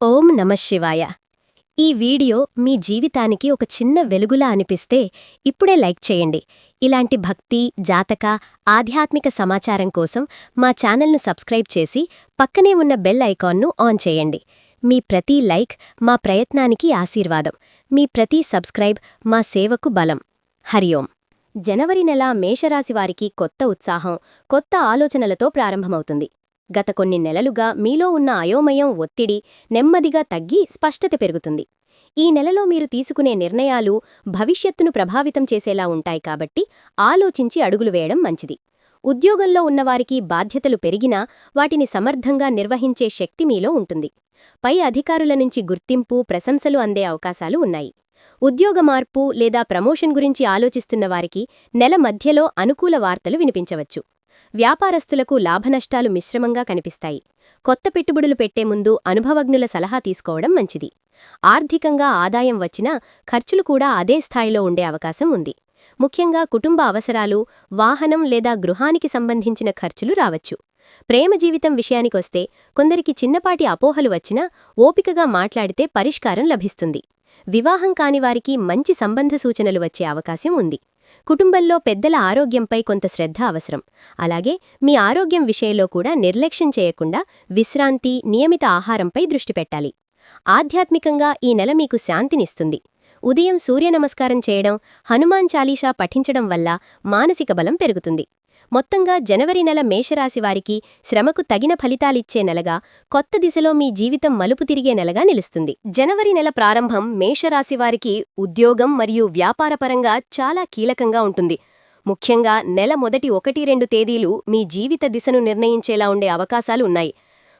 ఓం నమశివాయ ఈ వీడియో మీ జీవితానికి ఒక చిన్న వెలుగులా అనిపిస్తే ఇప్పుడే లైక్ చేయండి. ఇలాంటి భక్తి జాతక ఆధ్యాత్మిక సమాచారం కోసం మా ఛానల్ను సబ్స్క్రైబ్ చేసి పక్కనే ఉన్న బెల్ ఐకాన్ను ఆన్ చేయండి. మీ ప్రతి లైక్ మా ప్రయత్నానికి ఆశీర్వాదం. మీ ప్రతి సబ్స్క్రైబ్ మా సేవకు బలం. హరి ఓం. జనవరి నెల మేషరాశివారికి కొత్త ఉత్సాహం కొత్త ఆలోచనలతో ప్రారంభమవుతుంది. గత కొన్ని నెలలుగా మీలో ఉన్న అయోమయం ఒత్తిడి నెమ్మదిగా తగ్గి స్పష్టత పెరుగుతుంది. ఈ నెలలో మీరు తీసుకునే నిర్ణయాలు భవిష్యత్తును ప్రభావితం చేసేలా ఉంటాయి కాబట్టి ఆలోచించి అడుగులు వేయడం మంచిది. ఉద్యోగంలో ఉన్నవారికి బాధ్యతలు పెరిగినా వాటిని సమర్థంగా నిర్వహించే శక్తి మీలో ఉంటుంది. పై అధికారుల నుంచి గుర్తింపు ప్రశంసలు అందే అవకాశాలు ఉన్నాయి. ఉద్యోగ మార్పు లేదా ప్రమోషన్ గురించి ఆలోచిస్తున్న వారికి నెల మధ్యలో అనుకూల వార్తలు వినిపించవచ్చు. వ్యాపారస్తులకు లాభనష్టాలు మిశ్రమంగా కనిపిస్తాయి. కొత్త పెట్టుబడులు పెట్టే ముందు అనుభవజ్ఞుల సలహా తీసుకోవడం మంచిది. ఆర్థికంగా ఆదాయం వచ్చినా ఖర్చులు కూడా అదే స్థాయిలో ఉండే అవకాశం ఉంది. ముఖ్యంగా కుటుంబ అవసరాలు వాహనం లేదా గృహానికి సంబంధించిన ఖర్చులు రావచ్చు. ప్రేమ జీవితం విషయానికొస్తే కొందరికి చిన్నపాటి అపోహలు వచ్చినా ఓపికగా మాట్లాడితే పరిష్కారం లభిస్తుంది. వివాహం కానివారికి మంచి సంబంధ సూచనలు వచ్చే అవకాశం ఉంది. కుటుంబంలో పెద్దల ఆరోగ్యంపై కొంత శ్రద్ధ అవసరం. అలాగే మీ ఆరోగ్యం విషయంలో కూడా నిర్లక్ష్యం చేయకుండా విశ్రాంతి నియమిత ఆహారంపై దృష్టి పెట్టాలి. ఆధ్యాత్మికంగా ఈ నెల మీకు శాంతినిస్తుంది. ఉదయం సూర్యనమస్కారం చేయడం హనుమాన్ చాలీషా పఠించడం వల్ల మానసిక బలం పెరుగుతుంది. మొత్తంగా జనవరి నెల మేషరాశివారికి శ్రమకు తగిన ఫలితాలిచ్చే నెలగా కొత్త దిశలో మీ జీవితం మలుపు తిరిగే నెలగా నిలుస్తుంది. జనవరి నెల ప్రారంభం మేషరాశివారికి ఉద్యోగం మరియు వ్యాపారపరంగా చాలా కీలకంగా ఉంటుంది. ముఖ్యంగా నెల మొదటి ఒకటి రెండు తేదీలు మీ జీవిత దిశను నిర్ణయించేలా ఉండే అవకాశాలు ఉన్నాయి.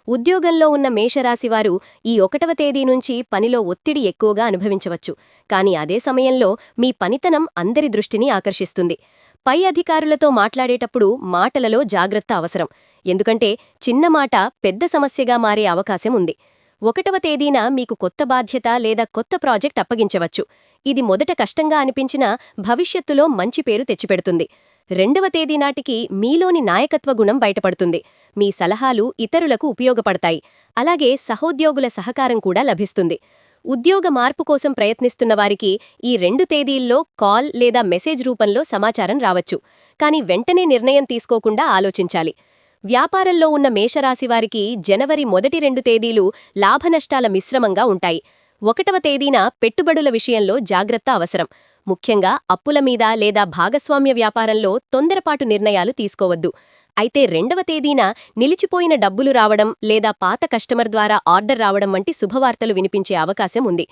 ఉద్యోగంలో ఉన్న మేషరాశివారు ఈ ఒకటవ తేదీ నుంచి పనిలో ఒత్తిడి ఎక్కువగా అనుభవించవచ్చు. కాని అదే సమయంలో మీ పనితనం అందరి దృష్టిని ఆకర్షిస్తుంది. పై అధికారులతో మాట్లాడేటప్పుడు మాటలలో జాగ్రత్త అవసరం. ఎందుకంటే చిన్న మాట పెద్ద సమస్యగా మారే అవకాశం ఉంది. ఒకటవ తేదీన మీకు కొత్త బాధ్యత లేదా కొత్త ప్రాజెక్ట్ అప్పగించవచ్చు. ఇది మొదట కష్టంగా అనిపించినా భవిష్యత్తులో మంచి పేరు తెచ్చిపెడుతుంది. రెండవ తేదీ నాటికి మీలోని నాయకత్వ గుణం బయటపడుతుంది. మీ సలహాలు ఇతరులకు ఉపయోగపడతాయి. అలాగే సహోద్యోగుల సహకారం కూడా లభిస్తుంది. ఉద్యోగ మార్పు కోసం ప్రయత్నిస్తున్న వారికి ఈ రెండు తేదీల్లో కాల్ లేదా మెసేజ్ రూపంలో సమాచారం రావచ్చు. కానీ వెంటనే నిర్ణయం తీసుకోకుండా ఆలోచించాలి. వ్యాపారంలో ఉన్న మేషరాశివారికి జనవరి మొదటి రెండు తేదీలు లాభనష్టాల మిశ్రమంగా ఉంటాయి. ఒకటవ తేదీన పెట్టుబడుల విషయంలో జాగ్రత్త అవసరం. ముఖ్యంగా అప్పుల మీద లేదా భాగస్వామ్య వ్యాపారంలో తొందరపాటు నిర్ణయాలు తీసుకోవద్దు. అయితే రెండవ తేదీన నిలిచిపోయిన డబ్బులు రావడం లేదా పాత కస్టమర్ ద్వారా ఆర్డర్ రావడం వంటి శుభవార్తలు వినిపించే అవకాశం ఉంది.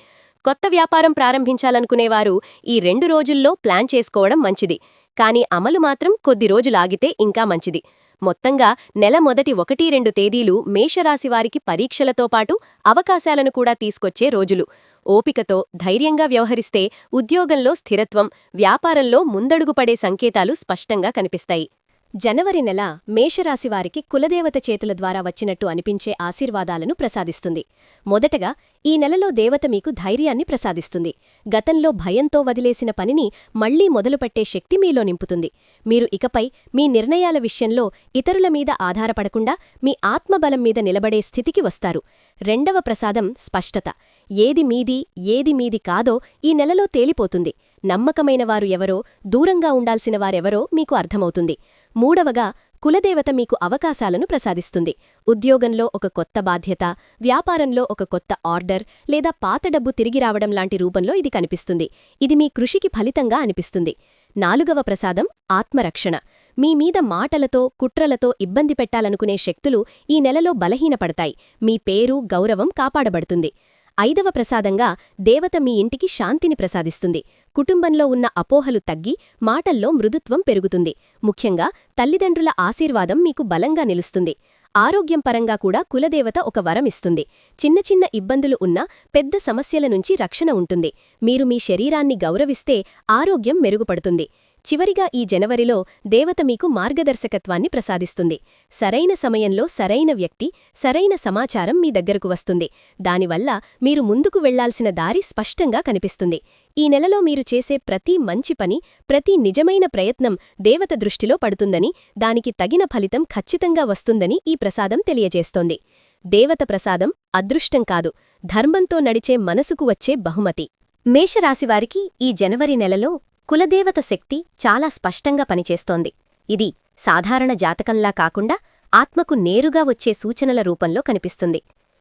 కొత్త వ్యాపారం ప్రారంభించాలనుకునేవారు ఈ రెండు రోజుల్లో ప్లాన్ చేసుకోవడం మంచిది. కానీ అమలు మాత్రం కొద్ది రోజులాగితే ఇంకా మంచిది. మొత్తంగా నెల మొదటి ఒకటి రెండు తేదీలు మేషరాశివారికి పరీక్షలతో పాటు అవకాశాలను కూడా తీసుకొచ్చే రోజులు. ఓపికతో ధైర్యంగా వ్యవహరిస్తే ఉద్యోగంలో స్థిరత్వం వ్యాపారంలో ముందడుగుపడే సంకేతాలు స్పష్టంగా కనిపిస్తాయి. జనవరి నెల మేషరాశివారికి కులదేవత చేతుల ద్వారా వచ్చినట్టు అనిపించే ఆశీర్వాదాలను ప్రసాదిస్తుంది. మొదటగా ఈ నెలలో దేవత మీకు ధైర్యాన్ని ప్రసాదిస్తుంది. గతంలో భయంతో వదిలేసిన పనిని మళ్ళీ మొదలుపెట్టే శక్తి మీలో నింపుతుంది. మీరు ఇకపై మీ నిర్ణయాల విషయంలో ఇతరుల మీద ఆధారపడకుండా మీ ఆత్మబలం మీద నిలబడే స్థితికి వస్తారు. రెండవ ప్రసాదం స్పష్టత. ఏది మీది ఏది మీది కాదో ఈ నెలలో తేలిపోతుంది. నమ్మకమైన వారు ఎవరో దూరంగా ఉండాల్సిన వారెవరో మీకు అర్థమవుతుంది. మూడవగా కులదేవత మీకు అవకాశాలను ప్రసాదిస్తుంది. ఉద్యోగంలో ఒక కొత్త బాధ్యత వ్యాపారంలో ఒక కొత్త ఆర్డర్ లేదా పాత డబ్బు తిరిగి రావడం లాంటి రూపంలో ఇది కనిపిస్తుంది. ఇది మీ కృషికి ఫలితంగా అనిపిస్తుంది. నాలుగవ ప్రసాదం ఆత్మరక్షణ. మీ మీద మాటలతో కుట్రలతో ఇబ్బంది పెట్టాలనుకునే శక్తులు ఈ నెలలో బలహీనపడతాయి. మీ పేరు గౌరవం కాపాడబడుతుంది. ఐదవ ప్రసాదంగా దేవత మీ ఇంటికి శాంతిని ప్రసాదిస్తుంది. కుటుంబంలో ఉన్న అపోహలు తగ్గి మాటల్లో మృదుత్వం పెరుగుతుంది. ముఖ్యంగా తల్లిదండ్రుల ఆశీర్వాదం మీకు బలంగా నిలుస్తుంది. ఆరోగ్యం పరంగా కూడా కులదేవత ఒక వరమిస్తుంది చిన్న చిన్న ఇబ్బందులు ఉన్నా పెద్ద సమస్యల నుంచి రక్షణ ఉంటుంది. మీరు మీ శరీరాన్ని గౌరవిస్తే ఆరోగ్యం మెరుగుపడుతుంది. చివరిగా ఈ జనవరిలో దేవత మీకు మార్గదర్శకత్వాన్ని ప్రసాదిస్తుంది. సరైన సమయంలో సరైన వ్యక్తి సరైన సమాచారం మీ దగ్గరకు వస్తుంది. దానివల్ల మీరు ముందుకు వెళ్ళాల్సిన దారి స్పష్టంగా కనిపిస్తుంది. ఈ నెలలో మీరు చేసే ప్రతి మంచి పని ప్రతి నిజమైన ప్రయత్నం దేవత దృష్టిలో పడుతుందని దానికి తగిన ఫలితం ఖచ్చితంగా వస్తుందని ఈ ప్రసాదం తెలియజేస్తోంది. దేవత ప్రసాదం అదృష్టం కాదు ధర్మంతో నడిచే మనసుకు వచ్చే బహుమతి. మేషరాశివారికి ఈ జనవరి నెలలో కులదేవత శక్తి చాలా స్పష్టంగా పనిచేస్తోంది. ఇది సాధారణ జాతకంలా కాకుండా ఆత్మకు నేరుగా వచ్చే సూచనల రూపంలో కనిపిస్తుంది.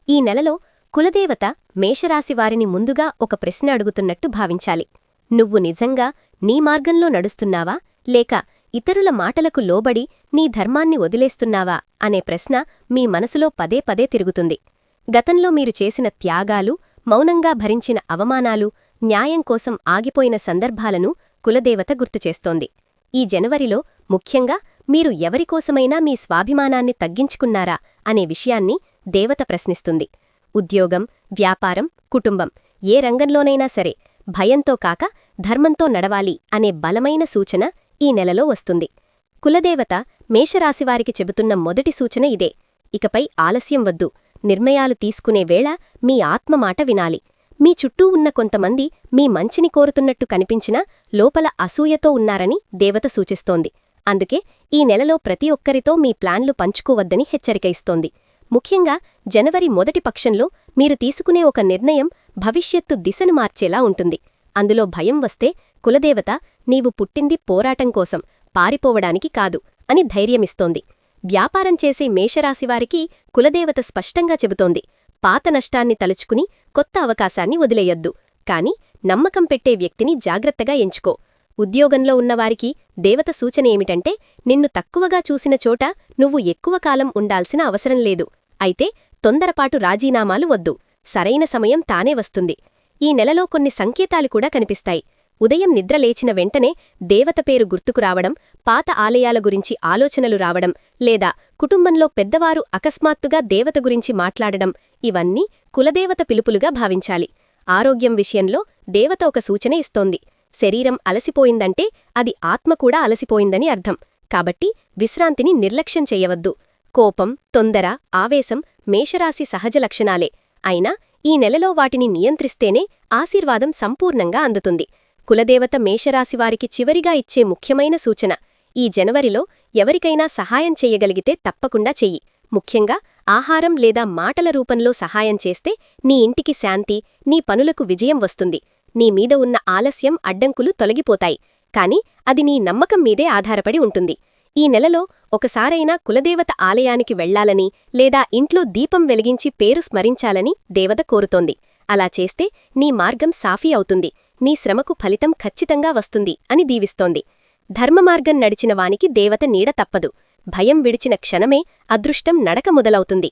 ఈ నెలలో కులదేవత మేషరాశివారిని ముందుగా ఒక ప్రశ్న అడుగుతున్నట్టు భావించాలి. నువ్వు నిజంగా నీ మార్గంలో నడుస్తున్నావా? లేక ఇతరుల మాటలకు లోబడి నీ ధర్మాన్ని వదిలేస్తున్నావా? అనే ప్రశ్న మీ మనసులో పదే పదే తిరుగుతుంది. గతంలో మీరు చేసిన త్యాగాలు మౌనంగా భరించిన అవమానాలు న్యాయం కోసం ఆగిపోయిన సందర్భాలను కులదేవత గుర్తుచేస్తోంది. ఈ జనవరిలో ముఖ్యంగా మీరు ఎవరికోసమైనా మీ స్వాభిమానాన్ని తగ్గించుకున్నారా అనే విషయాన్ని దేవత ప్రశ్నిస్తుంది. ఉద్యోగం వ్యాపారం కుటుంబం ఏ రంగంలోనైనా సరే భయంతో కాక ధర్మంతో నడవాలి అనే బలమైన సూచన ఈ నెలలో వస్తుంది. కులదేవత మేషరాశివారికి చెబుతున్న మొదటి సూచన ఇదే. ఇకపై ఆలస్యం వద్దు. నిర్ణయాలు తీసుకునే వేళ మీ ఆత్మమాట వినాలి. మీ చుట్టూ ఉన్న కొంతమంది మీ మంచిని కోరుతున్నట్టు కనిపించినా లోపల అసూయతో ఉన్నారని దేవత సూచిస్తోంది. అందుకే ఈ నెలలో ప్రతి ఒక్కరితో మీ ప్లాన్లు పంచుకోవద్దని హెచ్చరిక ఇస్తోంది. ముఖ్యంగా జనవరి మొదటి పక్షంలో మీరు తీసుకునే ఒక నిర్ణయం భవిష్యత్తు దిశను మార్చేలా ఉంటుంది. అందులో భయం వస్తే కులదేవత నీవు పుట్టింది పోరాటం కోసం పారిపోవడానికి కాదు అని ధైర్యమిస్తోంది. వ్యాపారం చేసే మేషరాశివారికి కులదేవత స్పష్టంగా చెబుతోంది. పాత నష్టాన్ని తలుచుకుని కొత్త అవకాశాన్ని వదిలేయొద్దు. కాని నమ్మకం పెట్టే వ్యక్తిని జాగ్రత్తగా ఎంచుకో. ఉద్యోగంలో ఉన్నవారికి దేవత సూచన ఏమిటంటే నిన్ను తక్కువగా చూసిన చోట నువ్వు ఎక్కువ కాలం ఉండాల్సిన అవసరం లేదు. అయితే తొందరపాటు రాజీనామాలు వద్దు. సరైన సమయం తానే వస్తుంది. ఈ నెలలో కొన్ని సంకేతాలు కూడా కనిపిస్తాయి. ఉదయం నిద్రలేచిన వెంటనే దేవత పేరు గుర్తుకు రావడం పాత ఆలయాల గురించి ఆలోచనలు రావడం లేదా కుటుంబంలో పెద్దవారు అకస్మాత్తుగా దేవత గురించి మాట్లాడడం ఇవన్నీ కులదేవత పిలుపులుగా భావించాలి. ఆరోగ్యం విషయంలో దేవత ఒక సూచన ఇస్తోంది. శరీరం అలసిపోయిందంటే అది ఆత్మ కూడా అలసిపోయిందని అర్థం. కాబట్టి విశ్రాంతిని నిర్లక్ష్యం చెయ్యవద్దు కోపం తొందర ఆవేశం మేషరాశి సహజ లక్షణాలే. అయినా ఈ నెలలో వాటిని నియంత్రిస్తేనే ఆశీర్వాదం సంపూర్ణంగా అందుతుంది. కులదేవత మేషరాశివారికి చివరిగా ఇచ్చే ముఖ్యమైన సూచన. ఈ జనవరిలో ఎవరికైనా సహాయం చెయ్యగలిగితే తప్పకుండా చెయ్యి. ముఖ్యంగా ఆహారం లేదా మాటల రూపంలో సహాయం చేస్తే నీ ఇంటికి శాంతి నీ పనులకు విజయం వస్తుంది. నీ మీద ఉన్న ఆలస్యం అడ్డంకులు తొలగిపోతాయి. కాని అది నీ నమ్మకం మీదే ఆధారపడి ఉంటుంది. ఈ నెలలో ఒకసారైనా కులదేవత ఆలయానికి వెళ్ళాలని లేదా ఇంట్లో దీపం వెలిగించి పేరు స్మరించాలని దేవత కోరుతోంది. అలా చేస్తే నీ మార్గం సాఫీ అవుతుంది. నీ శ్రమకు ఫలితం ఖచ్చితంగా వస్తుంది అని దీవిస్తోంది. ధర్మమార్గం నడిచిన వానికి దేవత నీడ తప్పదు. భయం విడిచిన క్షణమే అదృష్టం నడక మొదలవుతుంది.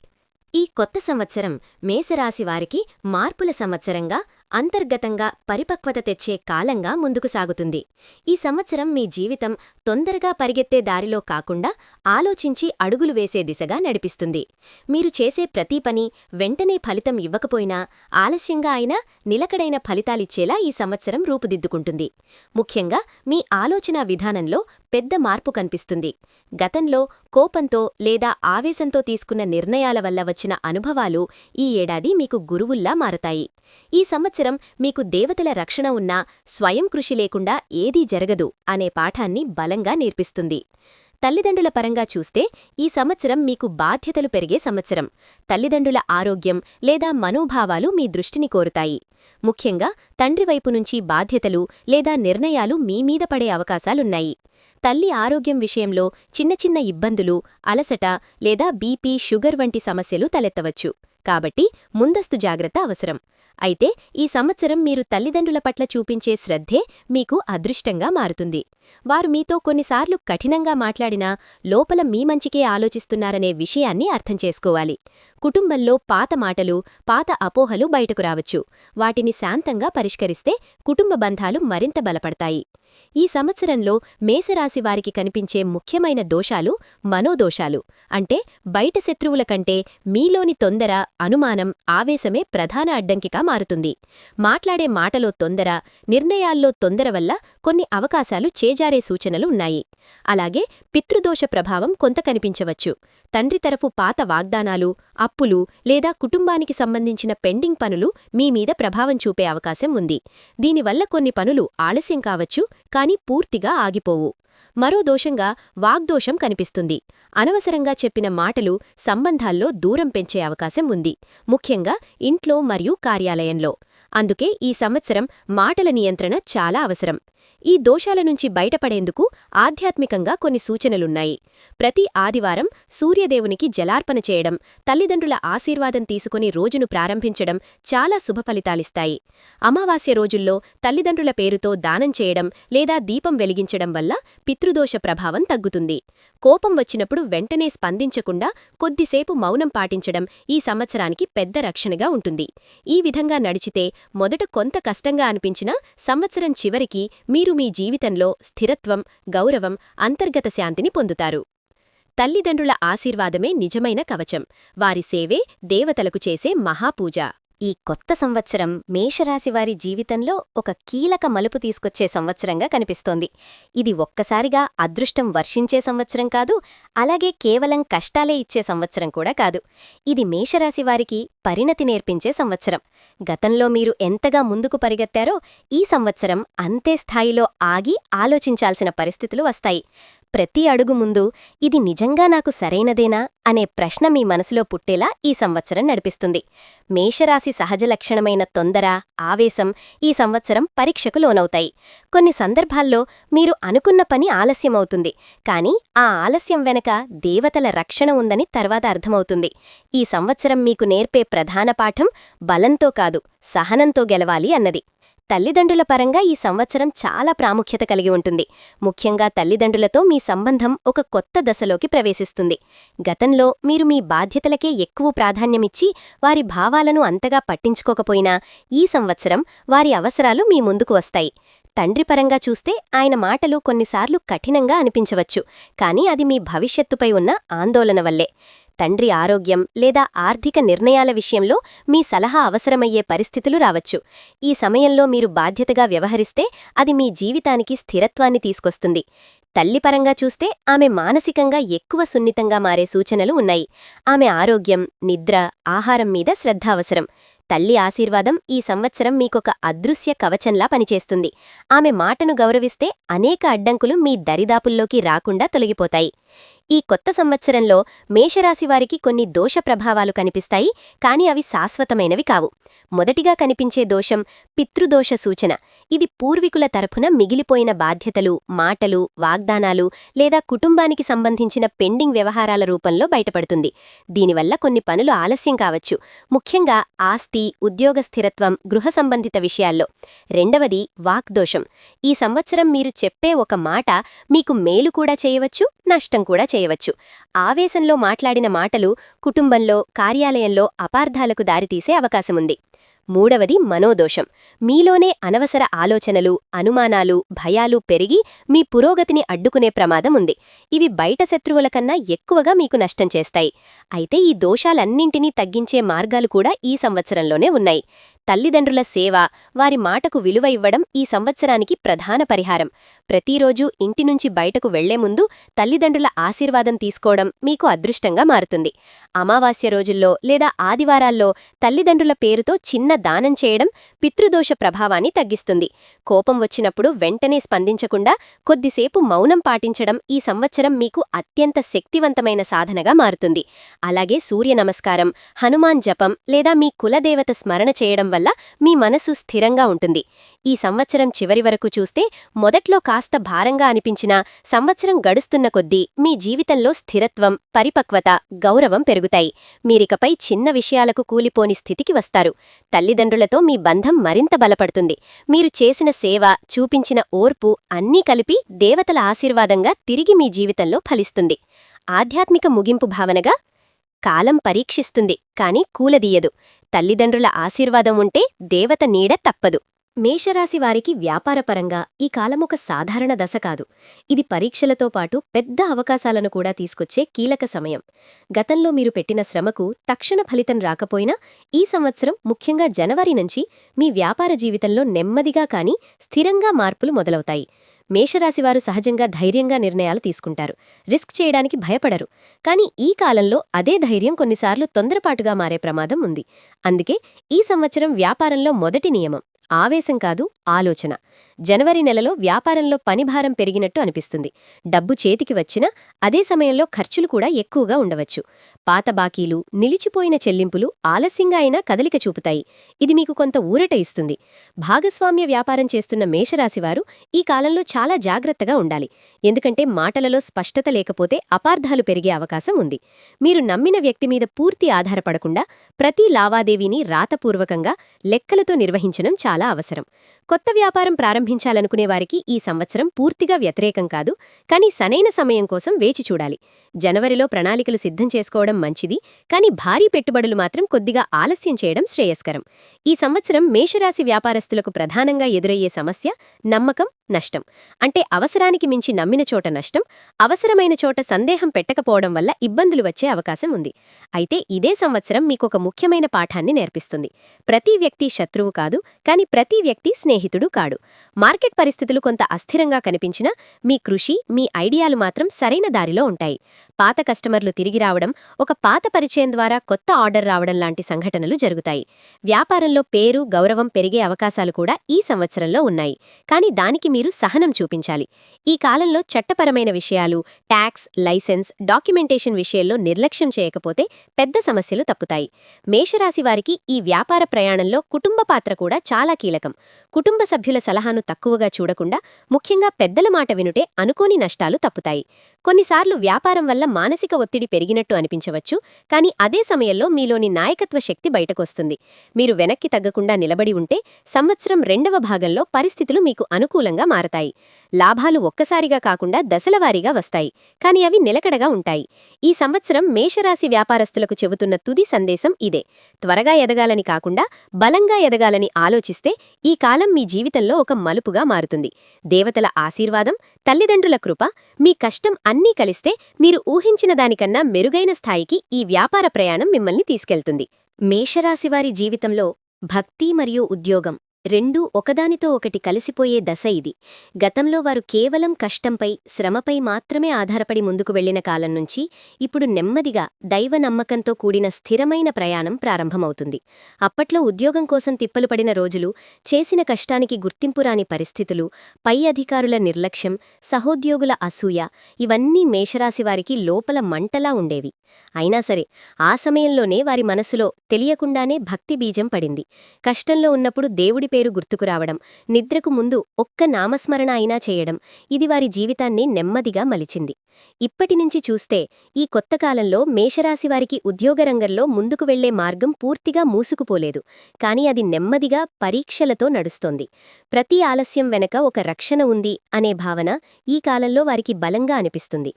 ఈ కొత్త సంవత్సరం మేసరాశివారికి మార్పుల సంవత్సరంగా అంతర్గతంగా పరిపక్వత తెచ్చే కాలంగా ముందుకు సాగుతుంది. ఈ సంవత్సరం మీ జీవితం తొందరగా పరిగెత్తే దారిలో కాకుండా ఆలోచించి అడుగులు వేసే దిశగా నడిపిస్తుంది. మీరు చేసే ప్రతి పని వెంటనే ఫలితం ఇవ్వకపోయినా ఆలస్యంగా అయినా నిలకడైన ఫలితాలిచ్చేలా ఈ సంవత్సరం రూపుదిద్దుకుంటుంది. ముఖ్యంగా మీ ఆలోచనా విధానంలో పెద్ద మార్పు కనిపిస్తుంది. గతంలో కోపంతో లేదా ఆవేశంతో తీసుకున్న నిర్ణయాల వల్ల వచ్చిన అనుభవాలు ఈ ఏడాది మీకు గురువుల్లా మారతాయి. ఈ సంవత్సరం మీకు దేవతల రక్షణ ఉన్నా స్వయం కృషి లేకుండా ఏదీ జరగదు అనే పాఠాన్ని బలంగా నేర్పిస్తుంది. తల్లిదండ్రుల పరంగా చూస్తే ఈ సంవత్సరం మీకు బాధ్యతలు పెరిగే సంవత్సరం. తల్లిదండ్రుల ఆరోగ్యం లేదా మనోభావాలు మీ దృష్టిని కోరుతాయి. ముఖ్యంగా తండ్రి వైపు నుంచి బాధ్యతలు లేదా నిర్ణయాలు మీమీద పడే అవకాశాలున్నాయి. తల్లి ఆరోగ్యం విషయంలో చిన్న చిన్న ఇబ్బందులు అలసట లేదా బీపీ షుగర్ వంటి సమస్యలు తలెత్తవచ్చు. కాబట్టి ముందస్తు జాగ్రత్త అవసరం. అయితే ఈ సంవత్సరం మీరు తల్లిదండ్రుల పట్ల చూపించే శ్రద్ధే మీకు అదృష్టంగా మారుతుంది. వారు మీతో కొన్నిసార్లు కఠినంగా మాట్లాడినా లోపల మీ మంచికే ఆలోచిస్తున్నారనే విషయాన్ని అర్థం చేసుకోవాలి. కుటుంబంలో పాత మాటలు పాత అపోహలు బయటకు రావచ్చు. వాటిని శాంతంగా పరిష్కరిస్తే కుటుంబ బంధాలు మరింత బలపడతాయి. ఈ సంవత్సరంలో మేషరాశి వారికి కనిపించే ముఖ్యమైన దోషాలు మనోదోషాలు. అంటే బయట శత్రువుల కంటే మీలోని తొందర అనుమానం ఆవేశమే ప్రధాన అడ్డంకిగా మారుతుంది. మాట్లాడే మాటలో తొందర నిర్ణయాల్లో తొందర వల్ల కొన్ని అవకాశాలు చేజారే సూచనలు ఉన్నాయి. అలాగే పితృదోష ప్రభావం కొంత కనిపించవచ్చు. తండ్రి తరఫు పాత వాగ్దానాలు అప్పులు లేదా కుటుంబానికి సంబంధించిన పెండింగ్ పనులు మీ మీద ప్రభావం చూపే అవకాశం ఉంది. దీనివల్ల కొన్ని పనులు ఆలస్యం కావచ్చు కాని పూర్తిగా ఆగిపోవు. మరో దోషంగా వాగ్దోషం కనిపిస్తుంది. అనవసరంగా చెప్పిన మాటలు సంబంధాల్లో దూరం పెంచే అవకాశం ఉంది. ముఖ్యంగా ఇంట్లో మరియు కార్యాలయంలో. అందుకే ఈ సంవత్సరం మాటల నియంత్రణ చాలా అవసరం. ఈ దోషాల నుంచి బయటపడేందుకు ఆధ్యాత్మికంగా కొన్ని సూచనలున్నాయి. ప్రతి ఆదివారం సూర్యదేవునికి జలార్పణ చేయడం తల్లిదండ్రుల ఆశీర్వాదం తీసుకుని రోజును ప్రారంభించడం చాలా శుభఫలితాలిస్తాయి అమావాస్య రోజుల్లో తల్లిదండ్రుల పేరుతో దానం చేయడం లేదా దీపం వెలిగించడం వల్ల పితృదోష ప్రభావం తగ్గుతుంది. కోపం వచ్చినప్పుడు వెంటనే స్పందించకుండా కొద్దిసేపు మౌనం పాటించడం ఈ సంవత్సరానికి పెద్ద రక్షణగా ఉంటుంది. ఈ విధంగా నడిచితే మొదట కొంత కష్టంగా అనిపించినా సంవత్సరం చివరికి మీరు మీ జీవితంలో స్థిరత్వం గౌరవం అంతర్గత శాంతిని పొందుతారు. తల్లిదండ్రుల ఆశీర్వాదమే నిజమైన కవచం. వారి సేవే దేవతలకు చేసే మహాపూజ. ఈ కొత్త సంవత్సరం మేషరాశివారి జీవితంలో ఒక కీలక మలుపు తీసుకొచ్చే సంవత్సరంగా కనిపిస్తోంది. ఇది ఒక్కసారిగా అదృష్టం వర్షించే సంవత్సరం కాదు అలాగే కేవలం కష్టాలే ఇచ్చే సంవత్సరం కూడా కాదు. ఇది మేషరాశివారికి పరిణతి నేర్పించే సంవత్సరం. గతంలో మీరు ఎంతగా ముందుకు పరిగెత్తారో ఈ సంవత్సరం అంతే స్థాయిలో ఆగి ఆలోచించాల్సిన పరిస్థితులు వస్తాయి. ప్రతి అడుగు ముందు ఇది నిజంగా నాకు సరైనదేనా అనే ప్రశ్న మీ మనసులో పుట్టేలా ఈ సంవత్సరం నడిపిస్తుంది. మేషరాశి సహజ లక్షణమైన తొందర ఆవేశం ఈ సంవత్సరం పరీక్షకు లోనవుతాయి. కొన్ని సందర్భాల్లో మీరు అనుకున్న పని ఆలస్యమవుతుంది కానీ ఆ ఆలస్యం వెనక దేవతల రక్షణ ఉందని తర్వాత అర్థమవుతుంది. ఈ సంవత్సరం మీకు నేర్పే ప్రధాన పాఠం బలంతో కాదు సహనంతో గెలవాలి అన్నది. తల్లిదండ్రుల పరంగా ఈ సంవత్సరం చాలా ప్రాముఖ్యత కలిగి ఉంటుంది. ముఖ్యంగా తల్లిదండ్రులతో మీ సంబంధం ఒక కొత్త దశలోకి ప్రవేశిస్తుంది. గతంలో మీరు మీ బాధ్యతలకే ఎక్కువ ప్రాధాన్యమిచ్చి వారి భావాలను అంతగా పట్టించుకోకపోయినా ఈ సంవత్సరం వారి అవసరాలు మీ ముందుకు వస్తాయి. తండ్రి పరంగా చూస్తే ఆయన మాటలు కొన్నిసార్లు కఠినంగా అనిపించవచ్చు కానీ అది మీ భవిష్యత్తుపై ఉన్న ఆందోళన వల్లే. తండ్రి ఆరోగ్యం లేదా ఆర్థిక నిర్ణయాల విషయంలో మీ సలహా అవసరమయ్యే పరిస్థితులు రావచ్చు. ఈ సమయంలో మీరు బాధ్యతగా వ్యవహరిస్తే అది మీ జీవితానికి స్థిరత్వాన్ని తీసుకొస్తుంది. తల్లిపరంగా చూస్తే ఆమె మానసికంగా ఎక్కువ సున్నితంగా మారే సూచనలు ఉన్నాయి. ఆమె ఆరోగ్యం నిద్ర ఆహారం మీద శ్రద్ధ అవసరం. తల్లి ఆశీర్వాదం ఈ సంవత్సరం మీకొక అదృశ్య కవచంలా పనిచేస్తుంది. ఆమె మాటను గౌరవిస్తే అనేక అడ్డంకులు మీ దరిదాపుల్లోకి రాకుండా తొలగిపోతాయి. ఈ కొత్త సంవత్సరంలో మేషరాశివారికి కొన్ని దోష ప్రభావాలు కనిపిస్తాయి కాని అవి శాశ్వతమైనవి కావు. మొదటిగా కనిపించే దోషం పితృదోష సూచన. ఇది పూర్వీకుల తరఫున మిగిలిపోయిన బాధ్యతలు మాటలు వాగ్దానాలు లేదా కుటుంబానికి సంబంధించిన పెండింగ్ వ్యవహారాల రూపంలో బయటపడుతుంది. దీనివల్ల కొన్ని పనులు ఆలస్యం కావచ్చు. ముఖ్యంగా ఆస్తి ఉద్యోగ స్థిరత్వం గృహ సంబంధిత విషయాల్లో. రెండవది వాక్దోషం ఈ సంవత్సరం మీరు చెప్పే ఒక మాట మీకు మేలు కూడా చేయవచ్చు నష్టం కూడా చేయవచ్చు. ఆవేశంలో మాట్లాడిన మాటలు కుటుంబంలో కార్యాలయంలో అపార్థాలకు దారితీసే అవకాశముంది. మూడవది మనోదోషం. మీలోనే అనవసర ఆలోచనలు అనుమానాలు భయాలు పెరిగి మీ పురోగతిని అడ్డుకునే ప్రమాదం ఉంది. ఇవి బయట శత్రువుల కన్నా ఎక్కువగా మీకు నష్టం చేస్తాయి. అయితే ఈ దోషాలన్నింటినీ తగ్గించే మార్గాలు కూడా ఈ సంవత్సరంలోనే ఉన్నాయి. తల్లిదండ్రుల సేవ వారి మాటకు విలువ ఇవ్వడం ఈ సంవత్సరానికి ప్రధాన పరిహారం. ప్రతిరోజూ ఇంటి నుంచి బయటకు వెళ్ళే ముందు తల్లిదండ్రుల ఆశీర్వాదం తీసుకోవడం మీకు అదృష్టంగా మారుతుంది. అమావాస్య రోజుల్లో లేదా ఆదివారాల్లో తల్లిదండ్రుల పేరుతో చిన్న దానం చేయడం పితృదోష ప్రభావాన్ని తగ్గిస్తుంది. కోపం వచ్చినప్పుడు వెంటనే స్పందించకుండా కొద్దిసేపు మౌనం పాటించడం ఈ సంవత్సరం మీకు అత్యంత శక్తివంతమైన సాధనగా మారుతుంది. అలాగే సూర్య నమస్కారం హనుమాన్ జపం లేదా మీ కులదేవత స్మరణ చేయడం వల్ల మీ మనసు స్థిరంగా ఉంటుంది. ఈ సంవత్సరం చివరి వరకు చూస్తే మొదట్లో కాస్త భారంగా అనిపించినా సంవత్సరం గడుస్తున్న కొద్దీ మీ జీవితంలో స్థిరత్వం పరిపక్వత గౌరవం పెరుగుతాయి. మీరికపై చిన్న విషయాలకు కూలిపోని స్థితికి వస్తారు. తల్లిదండ్రులతో మీ బంధం మరింత బలపడుతుంది. మీరు చేసిన సేవ చూపించిన ఓర్పు అన్నీ కలిపి దేవతల ఆశీర్వాదంగా తిరిగి మీ జీవితంలో ఫలిస్తుంది. ఆధ్యాత్మిక ముగింపు భావనగా కాలం పరీక్షిస్తుంది కాని కూలదీయదు. తల్లిదండ్రుల ఆశీర్వాదం ఉంటే దేవత నీడ తప్పదు. మేషరాశి వారికి వ్యాపారపరంగా ఈ కాలమొక సాధారణ దశ కాదు. ఇది పరీక్షలతో పాటు పెద్ద అవకాశాలను కూడా తీసుకొచ్చే కీలక సమయం. గతంలో మీరు పెట్టిన శ్రమకు తక్షణ ఫలితం రాకపోయినా ఈ సంవత్సరం ముఖ్యంగా జనవరి నుంచి మీ వ్యాపార జీవితంలో నెమ్మదిగా కానీ స్థిరంగా మార్పులు మొదలవుతాయి. మేషరాశివారు సహజంగా ధైర్యంగా నిర్ణయాలు తీసుకుంటారు. రిస్క్ చేయడానికి భయపడరు. కానీ ఈ కాలంలో అదే ధైర్యం కొన్నిసార్లు తొందరపాటుగా మారే ప్రమాదం ఉంది. అందుకే ఈ సంవత్సరం వ్యాపారంలో మొదటి నియమం. ఆవేశం కాదు ఆలోచన. జనవరి నెలలో వ్యాపారంలో పనిభారం పెరిగినట్టు అనిపిస్తుంది. డబ్బు చేతికి వచ్చినా అదే సమయంలో ఖర్చులు కూడా ఎక్కువగా ఉండవచ్చు. పాత బాకీలు నిలిచిపోయిన చెల్లింపులు ఆలస్యంగా అయినా కదలిక చూపుతాయి. ఇది మీకు కొంత ఊరట ఇస్తుంది. భాగస్వామ్య వ్యాపారం చేస్తున్న మేషరాశివారు ఈ కాలంలో చాలా జాగ్రత్తగా ఉండాలి. ఎందుకంటే మాటలలో స్పష్టత లేకపోతే అపార్థాలు పెరిగే అవకాశం ఉంది. మీరు నమ్మిన వ్యక్తి మీద పూర్తి ఆధారపడకుండా ప్రతి లావాదేవీని రాతపూర్వకంగా లెక్కలతో నిర్వహించడం చాలా అవసరం. కొత్త వ్యాపారం ప్రారంభించాలనుకునే వారికి ఈ సంవత్సరం పూర్తిగా వ్యతిరేకం కాదు కానీ సనైన సమయం కోసం వేచి చూడాలి. జనవరిలో ప్రణాళికలు సిద్ధం చేసుకోవడం మంచిది కానీ భారీ పెట్టుబడులు మాత్రం కొద్దిగా ఆలస్యం చేయడం శ్రేయస్కరం. ఈ సంవత్సరం మేషరాశి వ్యాపారస్తులకు ప్రధానంగా ఎదురయ్యే సమస్య నమ్మకం నష్టం. అంటే అవసరానికి మించి నమ్మిన చోట నష్టం అవసరమైన చోట సందేహం పెట్టకపోవడం వల్ల ఇబ్బందులు వచ్చే అవకాశం ఉంది. అయితే ఇదే సంవత్సరం మీకొక ముఖ్యమైన పాఠాన్ని నేర్పిస్తుంది. ప్రతి వ్యక్తి శత్రువు కాదు కానీ ప్రతి వ్యక్తి స్నేహితుడు కాడు. మార్కెట్ పరిస్థితులు కొంత అస్థిరంగా కనిపించినా మీ కృషి మీ ఐడియాలు మాత్రం సరైన దారిలో ఉంటాయి. పాత కస్టమర్లు తిరిగి రావడం ఒక పాత పరిచయం ద్వారా కొత్త ఆర్డర్ రావడం లాంటి సంఘటనలు జరుగుతాయి. వ్యాపారంలో పేరు గౌరవం పెరిగే అవకాశాలు కూడా ఈ సంవత్సరంలో ఉన్నాయి. కానీ దానికి మీరు సహనం చూపించాలి. ఈ కాలంలో చట్టపరమైన విషయాలు ట్యాక్స్ లైసెన్స్ డాక్యుమెంటేషన్ విషయంలో నిర్లక్ష్యం చేయకపోతే పెద్ద సమస్యలు తప్పుతాయి. మేషరాశి వారికి ఈ వ్యాపార ప్రయాణంలో కుటుంబ పాత్ర కూడా చాలా కీలకం. కుటుంబ సభ్యుల సలహాను తక్కువగా చూడకుండా ముఖ్యంగా పెద్దల మాట వినుటే అనుకోని నష్టాలు తప్పుతాయి. కొన్నిసార్లు వ్యాపారం వల్ల మానసిక ఒత్తిడి పెరిగినట్టు అనిపించవచ్చు కానీ అదే సమయంలో మీలోని నాయకత్వ శక్తి బయటకొస్తుంది. మీరు వెనక్కి తగ్గకుండా నిలబడి ఉంటే సంవత్సరం రెండవ భాగంలో పరిస్థితులు మీకు అనుకూలంగా మారతాయి. లాభాలు ఒక్కసారిగా కాకుండా దశలవారీగా వస్తాయి. కాని అవి నిలకడగా ఉంటాయి. ఈ సంవత్సరం మేషరాశి వ్యాపారస్తులకు చెబుతున్న తుది సందేశం ఇదే. త్వరగా ఎదగాలని కాకుండా బలంగా ఎదగాలని ఆలోచిస్తే ఈ కాలం మీ జీవితంలో ఒక మలుపుగా మారుతుంది. దేవతల ఆశీర్వాదం తల్లిదండ్రుల కృప మీ కష్టం అన్నీ కలిస్తే మీరు ఊహించిన దానికన్నా మెరుగైన స్థాయికి ఈ వ్యాపార ప్రయాణం మిమ్మల్ని తీసుకెళ్తుంది. మేషరాశివారి జీవితంలో భక్తి మరియు ఉద్యోగం రెండూ ఒకదానితో ఒకటి కలిసిపోయే దశ ఇది. గతంలో వారు కేవలం కష్టంపై శ్రమపై మాత్రమే ఆధారపడి ముందుకు వెళ్ళిన కాలం నుంచి ఇప్పుడు నెమ్మదిగా దైవ నమ్మకంతో కూడిన స్థిరమైన ప్రయాణం ప్రారంభమవుతుంది. అప్పట్లో ఉద్యోగం కోసం తిప్పలు పడిన రోజులు చేసిన కష్టానికి గుర్తింపురాని పరిస్థితులు పై అధికారుల నిర్లక్ష్యం సహోద్యోగుల అసూయ ఇవన్నీ మేషరాశివారికి లోపల మంటలా ఉండేవి. అయినా సరే ఆ సమయంలోనే వారి మనసులో తెలియకుండానే భక్తి బీజం పడింది. కష్టంలో ఉన్నప్పుడు దేవుడి పేరు గుర్తుకురావడం నిద్రకు ముందు ఒక్క నామస్మరణ అయినా చేయడం ఇది వారి జీవితాన్ని నెమ్మదిగా మలిచింది. ఇప్పటినుంచి చూస్తే ఈ కొత్త కాలంలో మేషరాశివారికి ఉద్యోగరంగంలో ముందుకు వెళ్ళే మార్గం పూర్తిగా మూసుకుపోలేదు. కాని అది నెమ్మదిగా పరీక్షలతో నడుస్తోంది. ప్రతి ఆలస్యం వెనక ఒక రక్షణ ఉంది అనే భావన ఈ కాలంలో వారికి బలంగా అనిపిస్తుంది.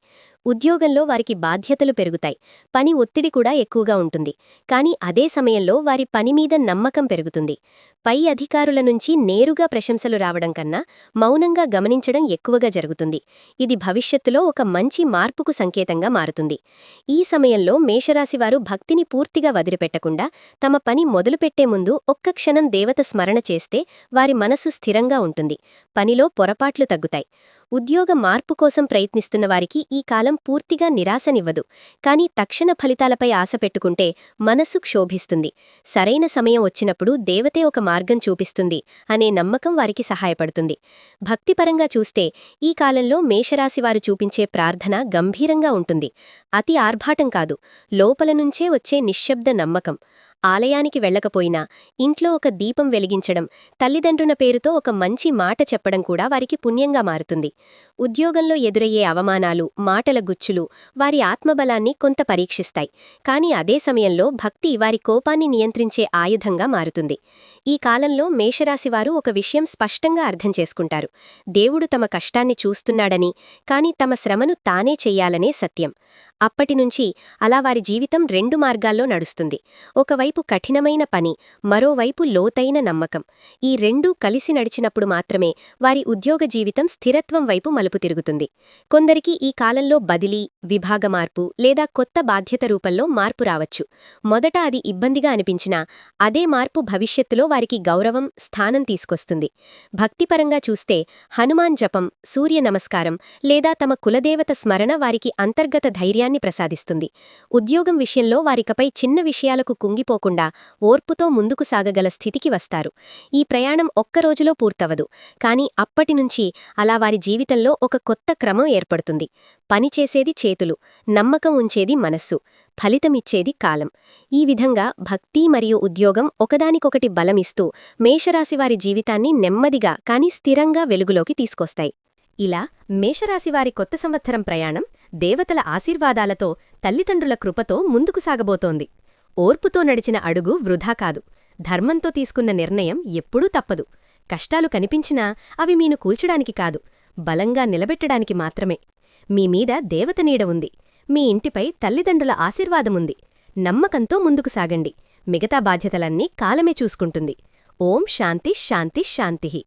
ఉద్యోగంలో వారికి బాధ్యతలు పెరుగుతాయి. పని ఒత్తిడి కూడా ఎక్కువగా ఉంటుంది. కానీ అదే సమయంలో వారి పనిమీద నమ్మకం పెరుగుతుంది. పై అధికారుల నుంచి నేరుగా ప్రశంసలు రావడం కన్నా మౌనంగా గమనించడం ఎక్కువగా జరుగుతుంది. ఇది భవిష్యత్తులో ఒక మంచి మార్పుకు సంకేతంగా మారుతుంది. ఈ సమయంలో మేషరాశివారు భక్తిని పూర్తిగా వదిలిపెట్టకుండా తమ పని మొదలుపెట్టే ముందు ఒక్క క్షణం దేవత స్మరణ చేస్తే వారి మనసు స్థిరంగా ఉంటుంది. పనిలో పొరపాట్లు తగ్గుతాయి. ఉద్యోగ మార్పు కోసం ప్రయత్నిస్తున్న వారికి ఈ కాలం పూర్తిగా నిరాశనివ్వదు. కానీ తక్షణ ఫలితాలపై ఆశ పెట్టుకుంటే మనస్సు క్షోభిస్తుంది. సరైన సమయం వచ్చినప్పుడు దేవతే ఒక మార్గం చూపిస్తుంది అనే నమ్మకం వారికి సహాయపడుతుంది. భక్తిపరంగా చూస్తే ఈ కాలంలో మేషరాశివారు చూపించే ప్రార్థన గంభీరంగా ఉంటుంది. అతి ఆర్భాటం కాదు. లోపల నుంచే వచ్చే నిశ్శబ్ద నమ్మకం. ఆలయానికి వెళ్ళకపోయినా ఇంట్లో ఒక దీపం వెలిగించడం తల్లిదండ్రుల పేరుతో ఒక మంచి మాట చెప్పడం కూడా వారికి పుణ్యంగా మారుతుంది. ఉద్యోగంలో ఎదురయ్యే అవమానాలు మాటల గుచ్చులు వారి ఆత్మబలాన్ని కొంత పరీక్షిస్తాయి. కానీ అదే సమయంలో భక్తి వారి కోపాన్ని నియంత్రించే ఆయుధంగా మారుతుంది. ఈ కాలంలో మేషరాశివారు ఒక విషయం స్పష్టంగా అర్థం చేసుకుంటారు. దేవుడు తమ కష్టాన్ని చూస్తున్నాడని కాని తమ శ్రమను తానే చెయ్యాలనే సత్యం. అప్పటినుంచి అలా వారి జీవితం రెండు మార్గాల్లో నడుస్తుంది. ఒకవైపు కఠినమైన పని మరోవైపు లోతైన నమ్మకం. ఈ రెండూ కలిసి నడిచినప్పుడు మాత్రమే వారి ఉద్యోగ జీవితం స్థిరత్వం వైపు మలుపు తిరుగుతుంది. కొందరికి ఈ కాలంలో బదిలీ విభాగ మార్పు లేదా కొత్త బాధ్యత రూపంలో మార్పు రావచ్చు. మొదట అది ఇబ్బందిగా అనిపించినా అదే మార్పు భవిష్యత్తులో వారికి గౌరవం స్థానం తీసుకొస్తుంది. భక్తిపరంగా చూస్తే హనుమాన్ జపం సూర్య నమస్కారం లేదా తమ కులదేవత స్మరణ వారికి అంతర్గత ధైర్యాన్ని ప్రసాదిస్తుంది. ఉద్యోగం విషయంలో వారికపై చిన్న విషయాలకు కుంగిపోకుండా ఓర్పుతో ముందుకు సాగగల స్థితికి వస్తారు. ఈ ప్రయాణం ఒక్క రోజులో పూర్తవదు కానీ అప్పటినుంచి అలా వారి జీవితంలో ఒక కొత్త క్రమం ఏర్పడుతుంది. పనిచేసేది చేతులు నమ్మకం ఉంచేది మనస్సు ఫలితమిచ్చేది కాలం. ఈ విధంగా భక్తి మరియు ఉద్యోగం ఒకదానికొకటి బలమిస్తూ మేషరాశివారి జీవితాన్ని నెమ్మదిగా కాని స్థిరంగా వెలుగులోకి తీసుకొస్తాయి. ఇలా మేషరాశివారి కొత్త సంవత్సరం ప్రయాణం దేవతల ఆశీర్వాదాలతో తల్లిదండ్రుల కృపతో ముందుకు సాగబోతోంది. ఓర్పుతో నడిచిన అడుగు వృధా కాదు. ధర్మంతో తీసుకున్న నిర్ణయం ఎప్పుడూ తప్పదు. కష్టాలు కనిపించినా అవి మీను కూల్చడానికి కాదు. బలంగా నిలబెట్టడానికి మాత్రమే. మీమీద దేవత నీడ ఉంది. మీ ఇంటిపై తల్లిదండ్రుల ఆశీర్వాదముంది నమ్మకంతో ముందుకు సాగండి. మిగతా బాధ్యతలన్నీ కాలమే చూసుకుంటుంది. ఓం శాంతి శాంతి శాంతిహి.